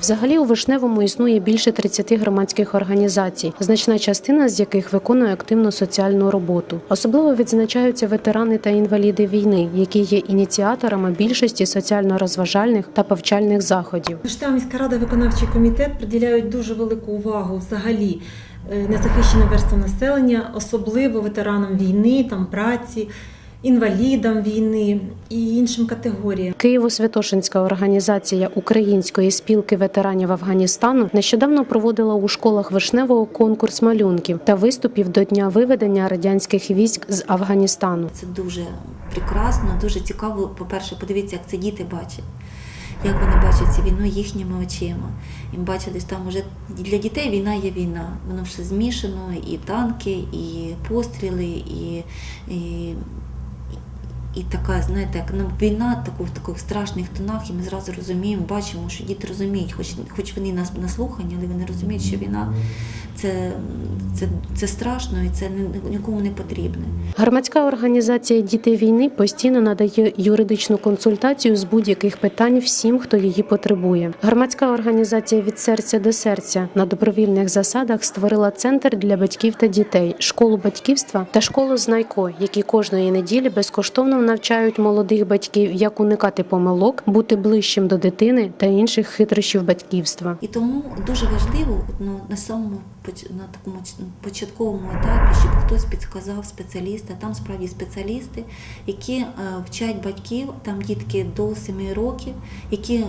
Взагалі у Вишневому існує більше 30 громадських організацій, значна частина з яких виконує активну соціальну роботу. Особливо відзначаються ветерани та інваліди війни, які є ініціаторами більшості соціально-розважальних та повчальних заходів. Вишнева міська рада, виконавчий комітет приділяють дуже велику увагу взагалі е, незахищеним верствам населення, особливо ветеранам війни, там праці, інвалідам війни і іншим категоріям. Києво-Святошинська організація Української спілки ветеранів Афганістану нещодавно проводила у школах Вишневого конкурс малюнків та виступів до дня виведення радянських військ з Афганістану. Це дуже прекрасно, дуже цікаво. По-перше, подивіться, як це діти бачать. Як вони бачать цю війну їхніми очима. І бачили, що там вже для дітей війна є війна. Воно все змішано, і танки, і постріли, і, і, і така, знаєте, як ну, війна таку, в таких страшних тонах, і ми зразу розуміємо, бачимо, що діти розуміють, хоч, хоч вони нас наслухані, але вони розуміють, що війна це, це, це страшно і це ні- нікому не потрібне. Громадська організація Діти війни постійно надає юридичну консультацію з будь-яких питань всім, хто її потребує. Громадська організація від серця до серця на добровільних засадах створила центр для батьків та дітей, школу батьківства та школу знайко, які кожної неділі безкоштовно навчають молодих батьків, як уникати помилок, бути ближчим до дитини та інших хитрощів батьківства. І тому дуже важливо ну, на самому на такому початковому етапі, щоб хтось підказав спеціаліста. Там справді спеціалісти, які е, вчать батьків, там дітки до 7 років, які е,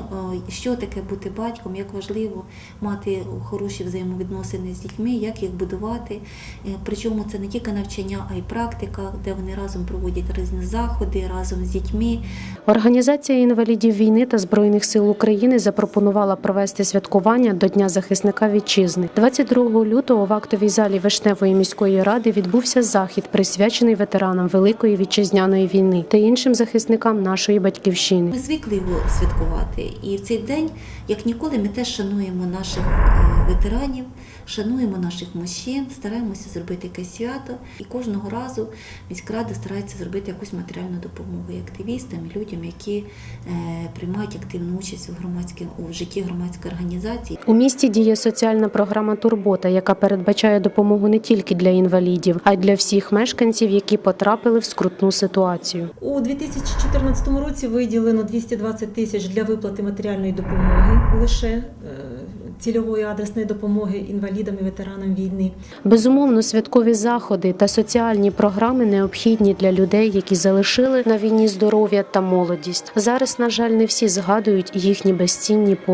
що таке бути батьком, як важливо мати хороші взаємовідносини з дітьми, як їх будувати. Е, Причому це не тільки навчання, а й практика, де вони разом проводять різні заходи разом з дітьми. Організація інвалідів війни та збройних сил України запропонувала провести святкування до Дня захисника вітчизни. 22 лютого в актовій залі Вишневої міської ради відбувся захід, присвячений ветеранам Великої вітчизняної війни та іншим захисникам нашої батьківщини. Ми звикли його святкувати, і в цей день, як ніколи, ми теж шануємо наших е, ветеранів, шануємо наших мужчин, стараємося зробити якесь свято. І кожного разу міська рада старається зробити якусь матеріальну допомогу і активістам, і людям, які е, приймають активну участь у громадській у житті громадської організації. У місті діє соціальна програма Турбота, яка передбачає допомогу не тільки для інвалідів, а й для всіх мешканців, які потрапили в скрутну ситуацію. У 2014 році виділено 220 тисяч для виплати матеріальної допомоги лише е, цільової адресної допомоги інвалідам і ветеранам війни. Безумовно, святкові заходи та соціальні програми необхідні для людей, які залишили на війні здоров'я та молодість. Зараз, на жаль, не всі згадують їхні безцінні